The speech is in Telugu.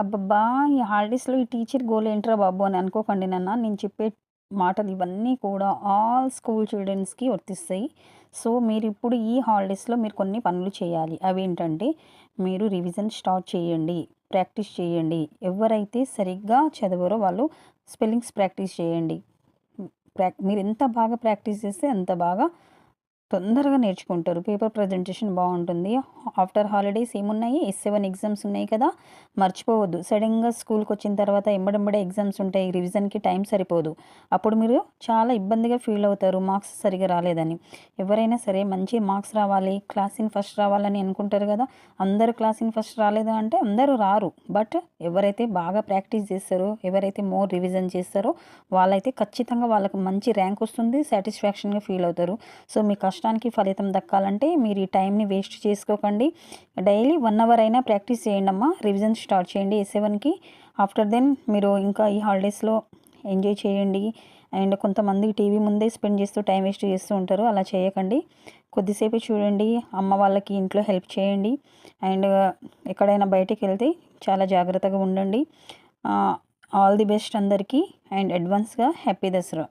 అబ్బబ్బా! ఈ హాలిడేస్‌లో ఈ టీచర్ గోల్ ఏంట్రా బాబు అని అనుకోకండి నాన్న. నేను చెప్పే మాటలు ఇవన్నీ కూడా ఆల్ స్కూల్ చిల్డ్రన్స్‌కి వర్తిస్తాయి. సో, మీరు ఇప్పుడు ఈ హాలిడేస్‌లో మీరు కొన్ని పనులు చేయాలి. అవేంటంటే, మీరు రివిజన్ స్టార్ట్ చేయండి. ప్రాక్టీస్ చేయండి. ఎవరైతే సరిగ్గా చదవరో వాళ్ళు స్పెల్లింగ్స్ ప్రాక్టీస్ చేయండి. ప్రాక్ మీరు ఎంత బాగా ప్రాక్టీస్ చేస్తే అంత బాగా తొందరగా నేర్చుకుంటారు. పేపర్ ప్రజెంటేషన్ బాగుంటుంది ఆఫ్టర్ హాలిడేస్ ఏమున్నాయి? ఎస్ సెవెన్ ఎగ్జామ్స్ ఉన్నాయి కదా! మర్చిపోవద్దు. సడన్గా స్కూల్కి వచ్చిన తర్వాత ఎంబడెంబడే ఎగ్జామ్స్ ఉంటాయి. రివిజన్‌కి టైం సరిపోదు. అప్పుడు మీరు చాలా ఇబ్బందిగా ఫీల్ అవుతారు. మార్క్స్ సరిగ్గా రాలేదని. ఎవరైనా సరే మంచి మార్క్స్ రావాలి, క్లాస్ ఇన్ ఫస్ట్ రావాలని అనుకుంటారు కదా! అందరూ క్లాస్ ఇన్ ఫస్ట్ రాలేదు అంటే అందరూ రారు. బట్ ఎవరైతే బాగా ప్రాక్టీస్ చేస్తారో, ఎవరైతే మోర్ రివిజన్ చేస్తారో వాళ్ళైతే ఖచ్చితంగా వాళ్ళకు మంచి ర్యాంక్ వస్తుంది. సాటిస్ఫాక్షన్‌గా ఫీల్ అవుతారు. సో, మీ కష్టానికి ఫలితం దక్కాలంటే మీరు ఈ టైంని వేస్ట్ చేసుకోకండి. డైలీ వన్ అవర్ అయినా ప్రాక్టీస్ చేయండమ్మా. రివిజన్ స్టార్ట్ చేయండి ఏ సెవెన్కి ఆఫ్టర్ దెన్ మీరు ఇంకా ఈ హాలిడేస్‌లో ఎంజాయ్ చేయండి. అండ్ కొంతమంది టీవీ ముందే స్పెండ్ చేస్తూ టైం వేస్ట్ చేస్తూ ఉంటారు. అలా చేయకండి. కొద్దిసేపు చూడండి. అమ్మ వాళ్ళకి ఇంట్లో హెల్ప్ చేయండి. అండ్ ఎక్కడైనా బయటికి వెళ్తే చాలా జాగ్రత్తగా ఉండండి. ఆల్ ది బెస్ట్ అందరికీ అండ్ అడ్వాన్స్‌గా హ్యాపీ దసరా.